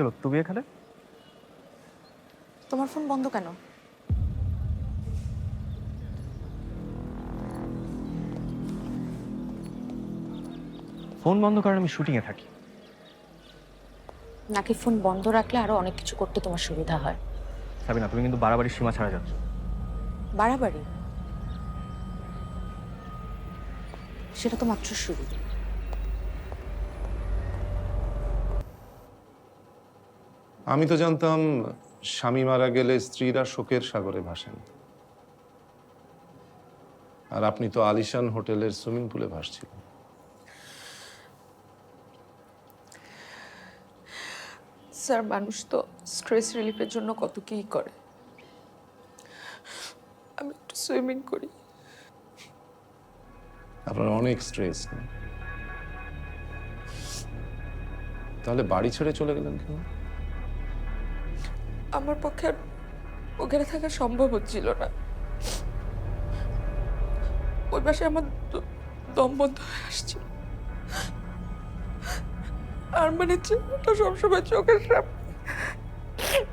হলো তুমি এখানে? তোমার ফোন বন্ধ কেন? ফোন বন্ধ কারণ আমি শুটিংয়ে থাকি। নাকি ফোন বন্ধ রাখলে আরও অনেক কিছু করতে তোমার সুবিধা হয়? সাবিনা তুমি কিন্তু বাড়াবাড়ি সীমা ছাড়া যাচ্ছ। বাড়াবাড়ি? সেটা তো মাত্র শুরু। আমি তো জানতাম স্বামী মারা গেলে স্ত্রীরা শোকের সাগরে ভাসেন। আর আপনি তো আলিশান হোটেলের সুইমিং পুলে ভাসছিলেন। স্যার মানুষ তো স্ট্রেস রিলিফের জন্য কত কী করে। আমি একটু সুইমিং করি। আপনার অনেক স্ট্রেস তাহলে বাড়ি ছেড়ে চলে গেলেন কেন? আমার পক্ষে আর ওখানে থাকা সম্ভব হচ্ছিল না। ওই পাশে আমার দম বন্ধ হয়ে আসছিল আর মানে চেহারাটা সবসময় চোখের সামনে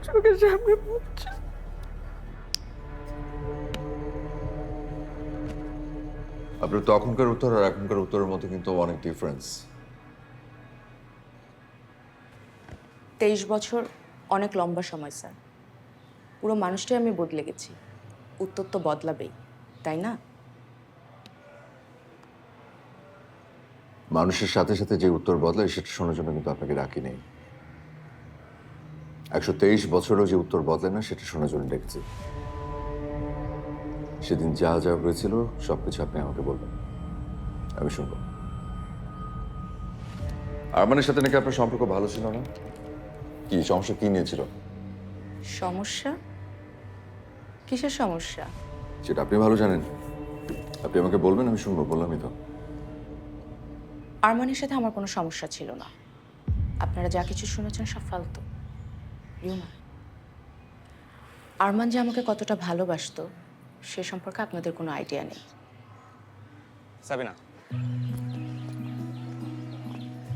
চোখের সামনে পড়ছে। আপনার তখনকার উত্তর আর এখনকার উত্তরের মধ্যে কিন্তু অনেক ডিফারেন্স তেইশ বছর অনেক লম্বা সময়, স্যার। পুরো মানুষটাই আমি বদলে গেছি। উত্তর তো বদলাবেই, তাই না? মানুষের সাথে সাথে যে উত্তর বদলায়, সেটা শোনার জন্য কিন্তু আপনাকে ডাকি নেই। একশো তেইশ বছরও যে উত্তর বদলে না, সেটা শোনার জন্য ডেকেছি। সেদিন যা যা হয়েছিল সবকিছু আপনি আমাকে বলবেন। আমি শুনব। আরমানের সাথে নাকি আপনার সম্পর্ক ভালো ছিল না? কি সমস্যা কি নিয়েছিল সমস্যা? কিসের সমস্যা? সেটা আপনি ভালো জানেন। আপনি আমাকে বলবেন আমি শুনব বললামই তো। আরমানের সাথে আমার কোনো সমস্যা ছিল না। আপনারা যা কিছু শুনেছেন সব ফালতু। রিউমা আরমান যে আমাকে কতটা ভালোবাসতো সে সম্পর্কে আপনাদের কোনো আইডিয়া নেই। Sabina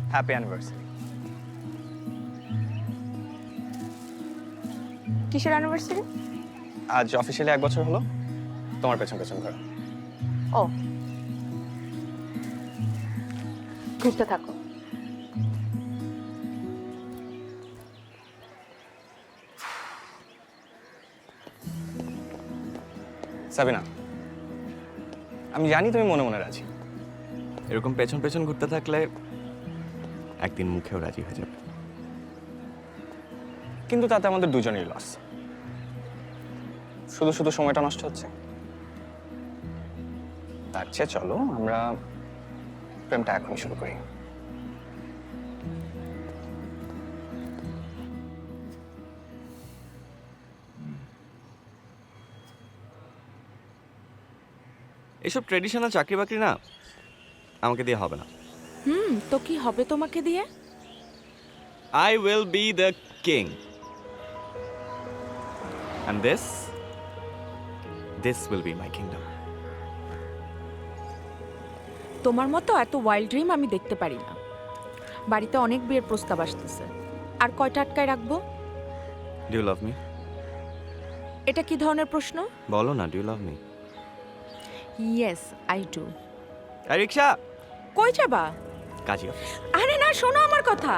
happy anniversary. কিসের অ্যানিভার্সারি আজ অফিসিয়ালি এক বছর হলো। তোমার পেছন পেছন ঘোরা। ও। ঘুরতে থাকো। সাবিনা আমি জানি তুমি মনে মনে রাজি। এরকম পেছন পেছন ঘুরতে থাকলে একদিন মুখেও রাজি হয়ে যাবে। কিন্তু তাতে আমাদের দুজনেরই লস শুধু শুধু সময়টা নষ্ট হচ্ছে। তার চেয়ে চলো আমরা প্রেমটা এখনই শুরু করি। এসব ট্রেডিশনাল চাকরি বাকরি না আমাকে দিয়ে হবে না। হুম তো কি হবে তোমাকে দিয়ে? I will be the king. And this, this will be my kingdom. তোমার মতো এত ওয়াইল্ড ড্রিম আমি দেখতে পারি না। বাড়িতে অনেক বিয়ের প্রস্তাব আসতেছে। আর কয়টা আটকায় রাখব? Do you love me? এটা কি ধরনের প্রশ্ন? বলো না, do you love me? Yes I do rickshaw কই যাবা? কাজী অফিস। আরে না শোনো আমার কথা।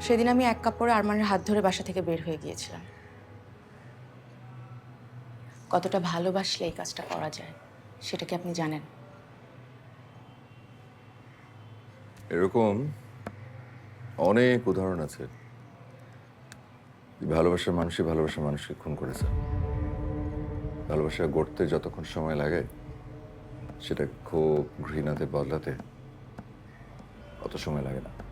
সেদিন আমি এক কাপড়ে আরমানের হাত ধরে বাসা থেকে বের হয়ে গিয়েছিলাম। কতটা ভালোবাসলে এই কাজটা করা যায়, সেটা কি আপনি জানেন? এরকম অনেক উদাহরণ আছে। ভালোবাসার মানুষই ভালোবাসার মানুষকে খুন করেছে। ভালোবাসা গড়তে যতক্ষণ সময় লাগে, সেটা খুব ঘৃণাতে, বদলাতে অত সময় লাগে না।